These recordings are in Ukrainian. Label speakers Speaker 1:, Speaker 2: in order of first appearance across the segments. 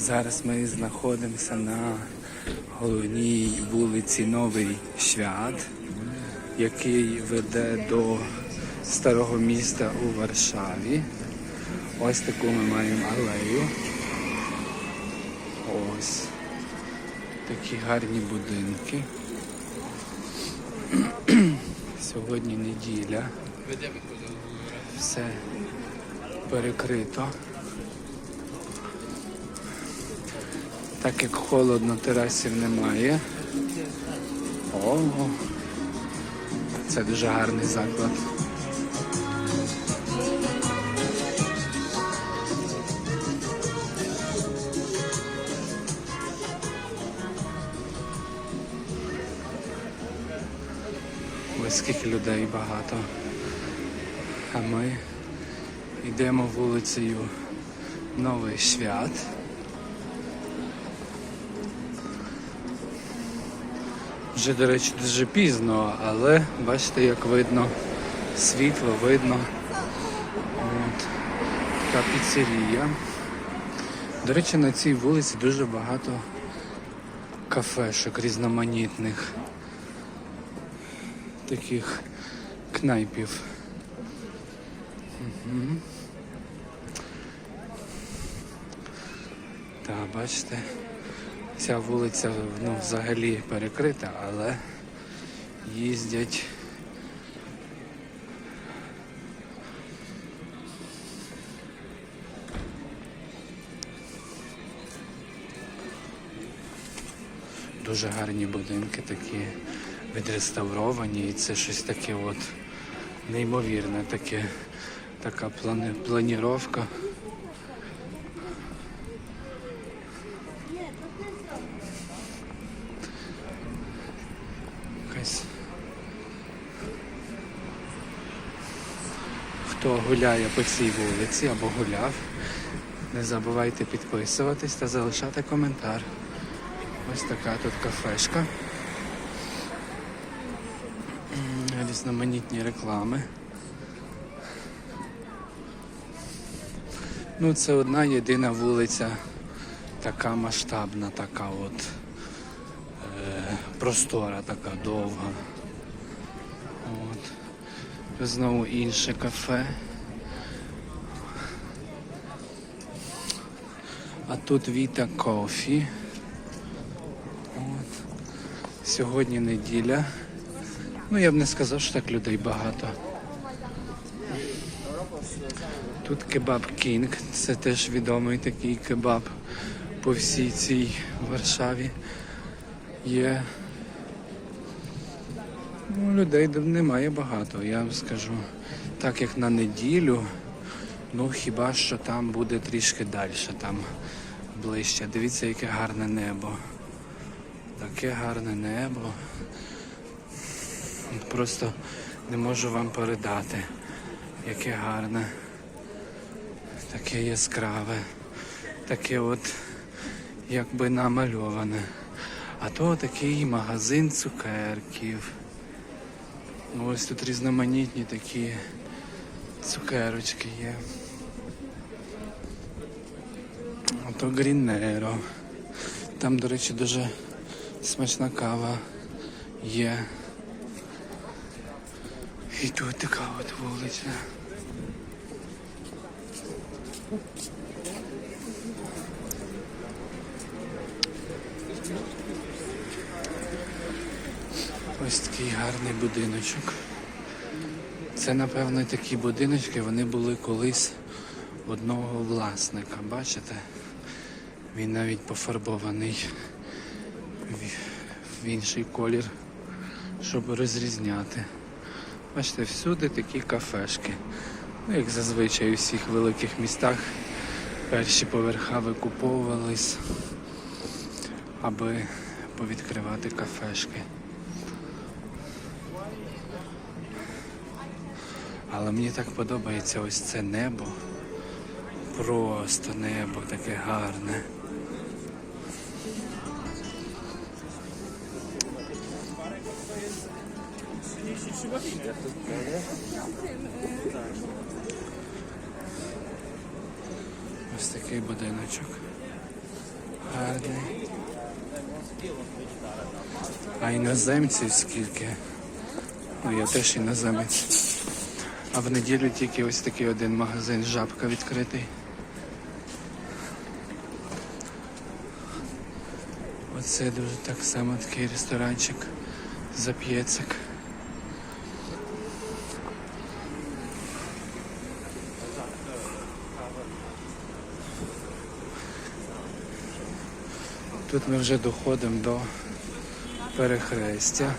Speaker 1: Зараз ми знаходимося на головній вулиці Новий Свят, який веде до старого міста у Варшаві. Ось таку ми маємо алею. Ось такі гарні будинки. Сьогодні неділя. Все перекрито. Так як холодно, терасів немає. О, це дуже гарний заклад. Скільки людей багато. А ми йдемо вулицею Новий Свят. Вже, до речі, дуже пізно, але бачите, як видно, світло видно. От. Така піцерія. До речі, на цій вулиці дуже багато кафешок різноманітних. Таких кнайпів. Угу. Так, бачите. Ця вулиця ну, взагалі перекрита, але їздять. Дуже гарні будинки такі відреставровані, і це щось таке от неймовірне, таке, така плани, планіровка. Хто гуляє по цій вулиці або гуляв, не забувайте підписуватись та залишати коментар. Ось така тут кафешка. Різноманітні реклами. Ну, це одна єдина вулиця, така масштабна, така от е, простора, така довга. От. Знову інше кафе. А тут Віта Кофі. Сьогодні неділя. Ну я б не сказав, що так людей багато. Тут кебаб Кінг, це теж відомий такий кебаб по всій цій Варшаві. Є. Ну, людей немає багато, я вам скажу. Так як на неділю, ну хіба що там буде трішки далі, там ближче. Дивіться, яке гарне небо. Таке гарне небо. Просто не можу вам передати, яке гарне, таке яскраве, таке от якби намальоване. А то такий магазин цукерків. Ну, Ось тут різноманітні такі цукерочки є. Ото Грінеро. Там, до речі, дуже смачна кава є. І тут така от вулиця. Ось такий гарний будиночок. Це, напевно, такі будиночки, вони були колись одного власника. Бачите? Він навіть пофарбований в- інший колір, щоб розрізняти. Бачите, всюди такі кафешки. Ну, як зазвичай у всіх великих містах перші поверха викуповувались, аби повідкривати кафешки. Але мені так подобається ось це небо. Просто небо таке гарне. Ось такий будиночок. Гарний. А іноземців скільки. Ну, я теж іноземець. А в неділю тільки ось такий один магазин жабка відкритий. Оце дуже так само такий ресторанчик за п'єцик. Тут ми вже доходимо до перехрестя.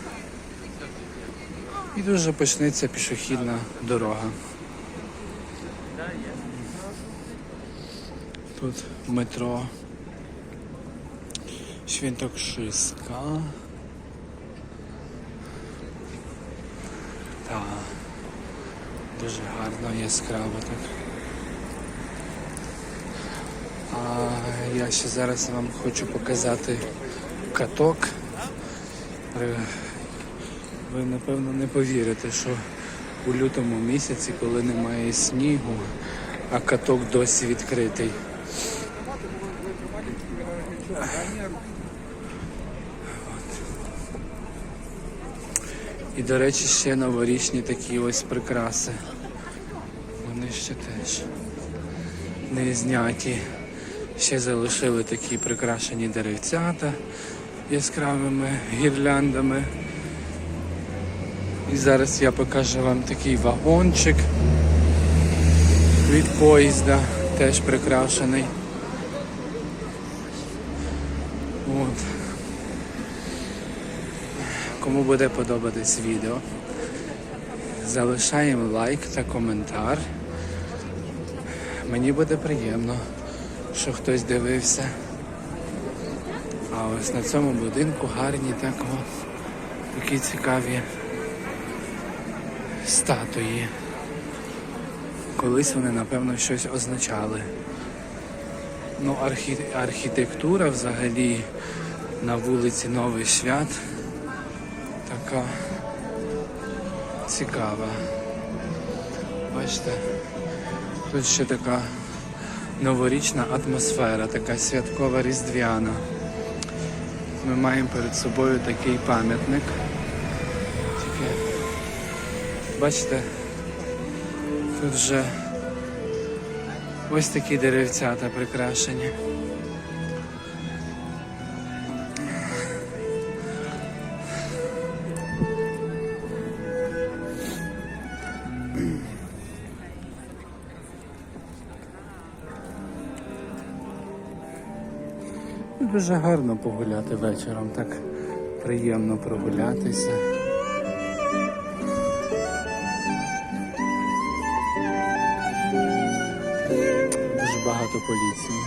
Speaker 1: І дуже почнеться пішохідна дорога. Тут метро Świętokrzyska. Так. Дуже гарно, яскраво так. А я ще зараз вам хочу показати каток. Е, Ви напевно не повірите, що у лютому місяці, коли немає снігу, а каток досі відкритий. І, до речі, ще новорічні такі ось прикраси. Вони ще теж не зняті. Ще залишили такі прикрашені деревцята яскравими гірляндами. І зараз я покажу вам такий вагончик від поїзда, теж прикрашений. От. Кому буде подобатись відео, залишаємо лайк та коментар. Мені буде приємно, що хтось дивився. А ось на цьому будинку гарні так от, такі цікаві статуї. Колись вони, напевно, щось означали. Ну, архі... архітектура взагалі на вулиці Новий Свят така цікава. Бачите, тут ще така новорічна атмосфера, така святкова різдвяна. Ми маємо перед собою такий пам'ятник. Бачите, тут вже ось такі деревцята прикрашені. Дуже гарно погуляти вечором, так приємно прогулятися. Дуже багато поліції.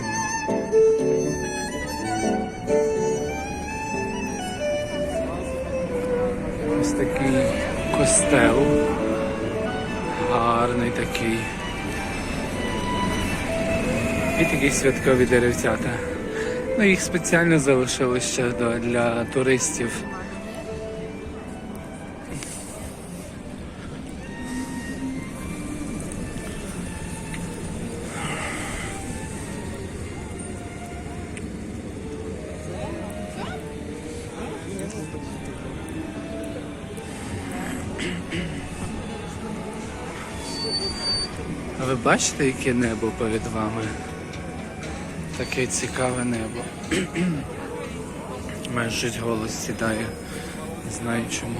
Speaker 1: Ось такий костел. Гарний такий. І такі святкові деревцята. Ну, їх спеціально залишили ще для туристів. Ви бачите, яке небо перед вами? Таке цікаве небо. У мене голос сідає. Не знаю чому.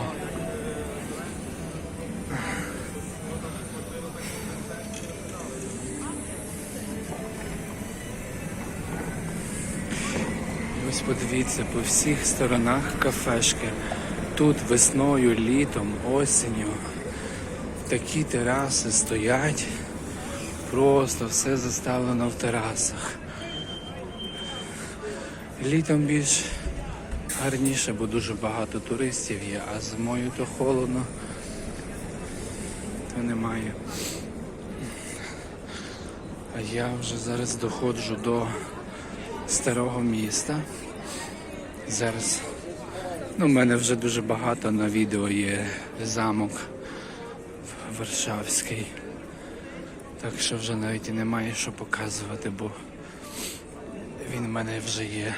Speaker 1: Ось подивіться, по всіх сторонах кафешки. Тут весною, літом, осінню. Такі тераси стоять. Просто все заставлено в терасах. Літом більш гарніше, бо дуже багато туристів є, а зимою то холодно, то немає. А я вже зараз доходжу до старого міста. Зараз Ну, в мене вже дуже багато на відео є замок Варшавський. Так що вже навіть і немає що показувати, бо він в мене вже є.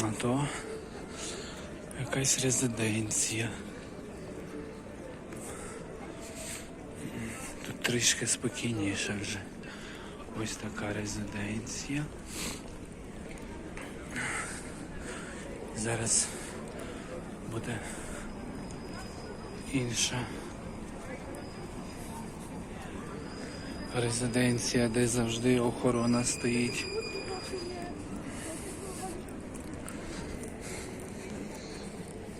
Speaker 1: А то якась резиденція. Тут трішки спокійніше вже. Ось така резиденція. Зараз буде інша резиденція, де завжди охорона стоїть.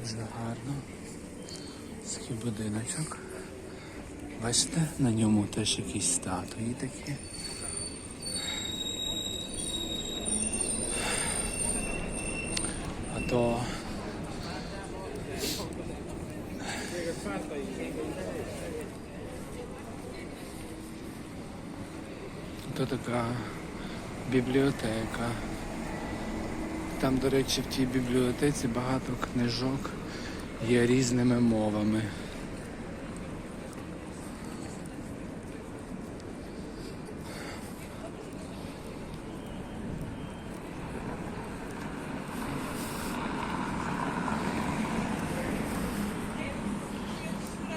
Speaker 1: Це гарно. Такий будиночок. Бачите, на ньому теж якісь статуї такі. А то то така бібліотека. Там, до речі, в тій бібліотеці багато книжок є різними мовами.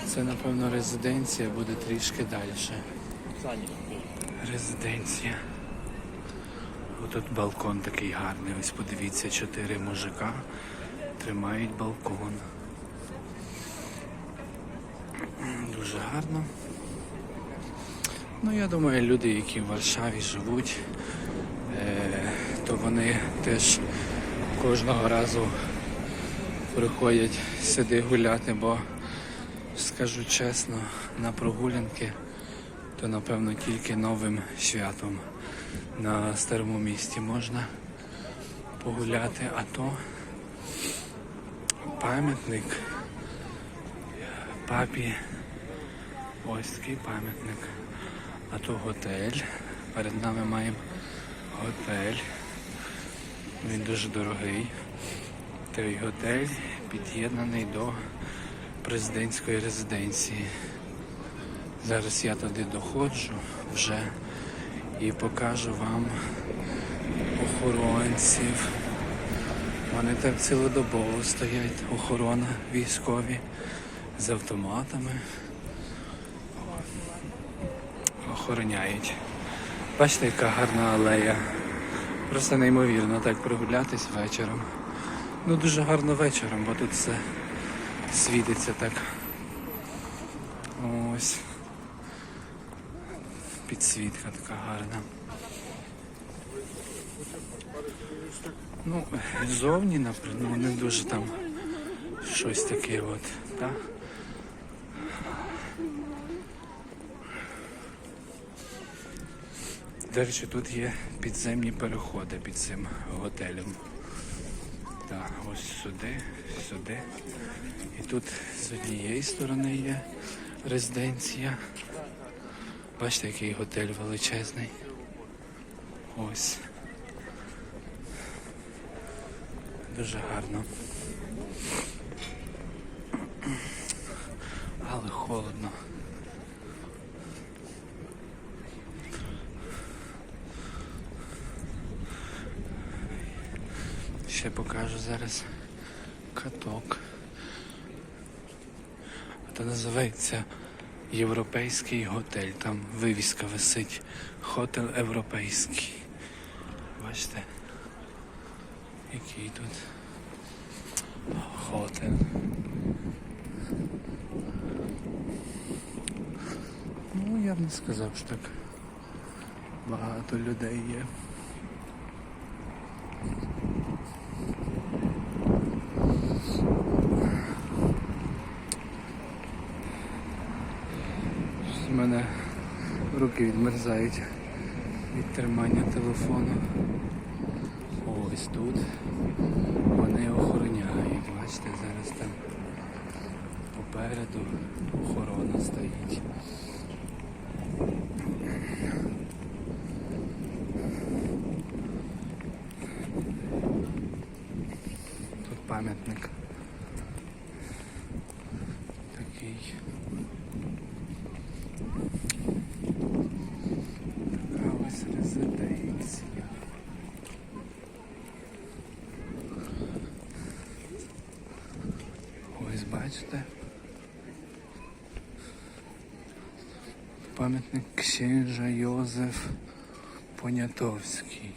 Speaker 1: Це, напевно, резиденція буде трішки далі. Резиденція. Отут балкон такий гарний. Ось подивіться, чотири мужика тримають балкон. Дуже гарно. Ну, я думаю, люди, які в Варшаві живуть, е, то вони теж кожного разу приходять сюди гуляти, бо скажу чесно, на прогулянки то напевно тільки новим святом на старому місті можна погуляти, а то пам'ятник папі. Ось такий пам'ятник. А то готель. Перед нами маємо готель. Він дуже дорогий. Той готель під'єднаний до президентської резиденції. Зараз я туди доходжу вже і покажу вам охоронців. Вони так цілодобово стоять, охорона військові з автоматами. Охороняють. Бачите, яка гарна алея. Просто неймовірно так прогулятись вечором. Ну дуже гарно вечором, бо тут все світиться так. Ось. Підсвітка така гарна. Ну, зовні, наприклад, ну, не дуже там щось таке от, так? До речі, тут є підземні переходи під цим готелем. Так, ось сюди, сюди. І тут з однієї сторони є резиденція. Бачите, який готель величезний. Ось. Дуже гарно. Але холодно. Ще покажу зараз каток. Це називається Європейський готель. Там вивіска висить. Хотел Європейський. Бачите? Який тут хотел. Ну, я б не сказав, що так багато людей є. Щось У мене руки відмерзають від тримання телефону. Ось тут вони охороняють. Бачите, зараз там попереду охорона стоїть. Тут пам'ятник. Пам'ятник Ксенжа Йозеф Понятовський.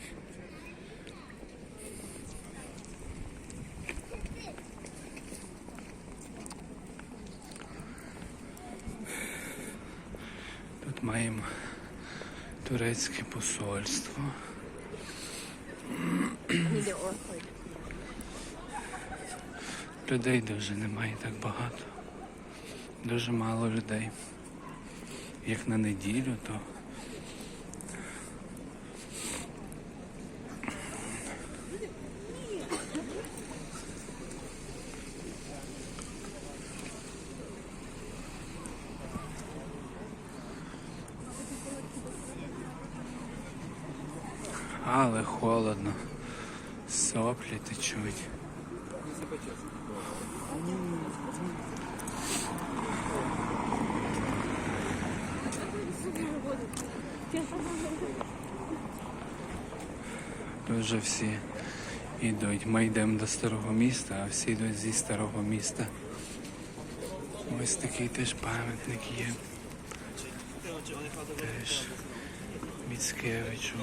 Speaker 1: Тут маємо турецьке посольство. Людей дуже немає так багато. Дуже мало людей. Як на неділю, то але холодно. Соплі течуть. Дуже всі йдуть. Ми йдемо до старого міста, а всі йдуть зі старого міста. Ось такий теж пам'ятник є. Теж Міцкевичу.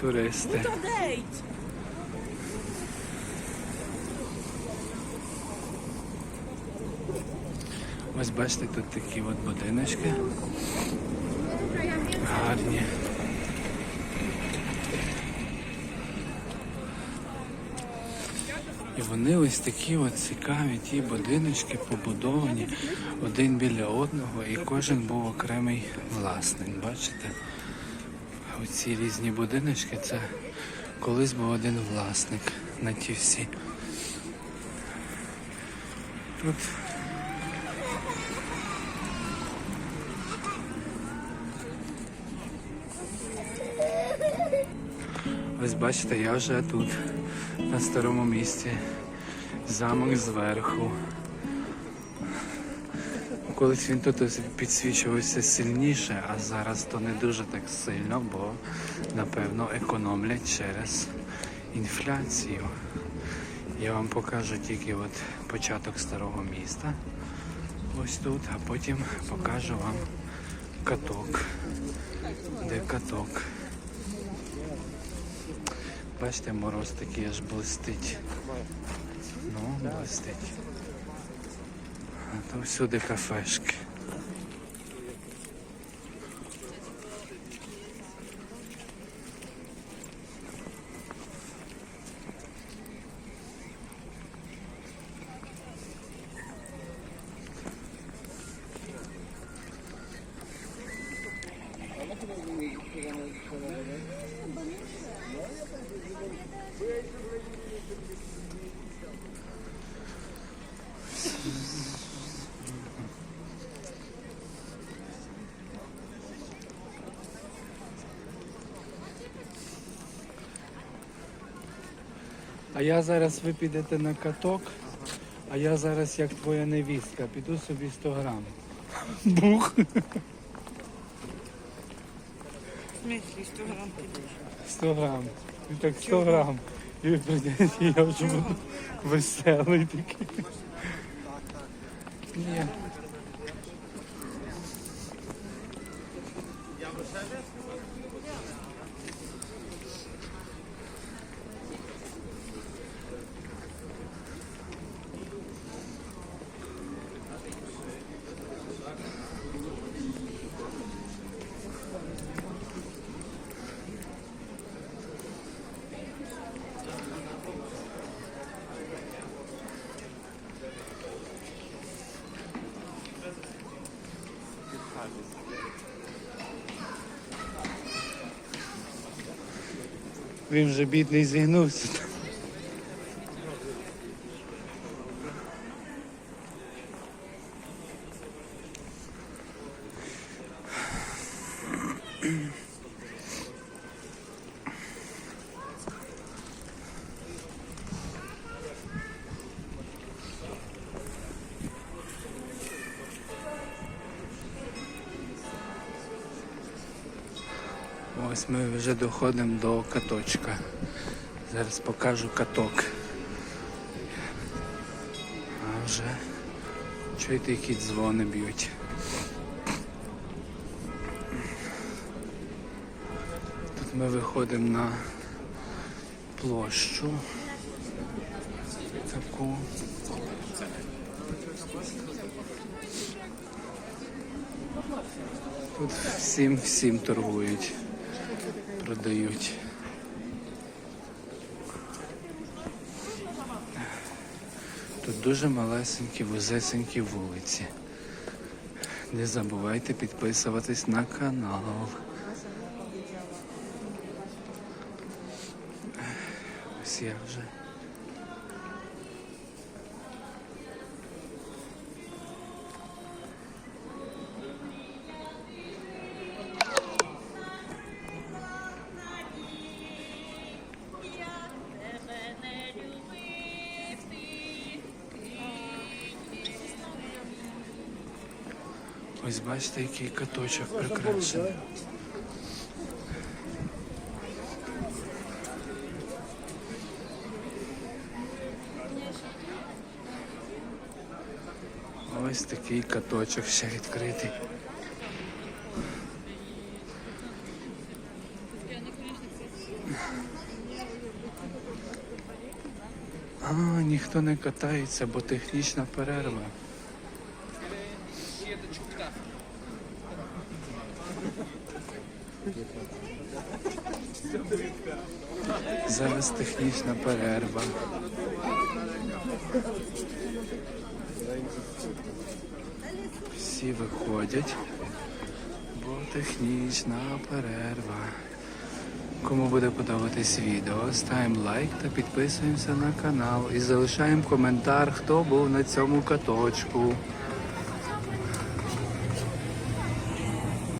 Speaker 1: Туристи. Ось бачите, тут такі от будиночки. Гарні. І вони ось такі от цікаві, ті будиночки побудовані один біля одного, і кожен був окремий власник. Бачите? Оці різні будиночки це колись був один власник на ті всі. Тут Ось бачите, я вже тут, на старому місці. Замок зверху. Колись він тут підсвічувався сильніше, а зараз то не дуже так сильно, бо напевно економлять через інфляцію. Я вам покажу тільки от початок старого міста. Ось тут, а потім покажу вам каток. Де каток. Бачите, мороз такий аж блистить. Ну, блистить. А то всюди кафешки. А я зараз ви підете на каток, а я зараз, як твоя невістка, піду собі 100 грам. Бух.
Speaker 2: смислі 100 грам підеш?
Speaker 1: 100 грам. І так 100 грам. І ви прийдете, і я вже буду веселий такий. Ні. Він вже бідний зігнувся. Вже доходимо до каточка. Зараз покажу каток. А вже чуєте, які дзвони б'ють. Тут ми виходимо на площу. Таку. Тут всім всім торгують, продають. Тут дуже малесенькі, вузесенькі вулиці. Не забувайте підписуватись на канал. Ось я вже. Бачите, який каточок прикрашений. Ось такий каточок ще відкритий. А, ніхто не катається, бо технічна перерва. Зараз технічна перерва. Всі виходять, бо технічна перерва. Кому буде подобатись відео, ставимо лайк та підписуємося на канал і залишаємо коментар, хто був на цьому каточку.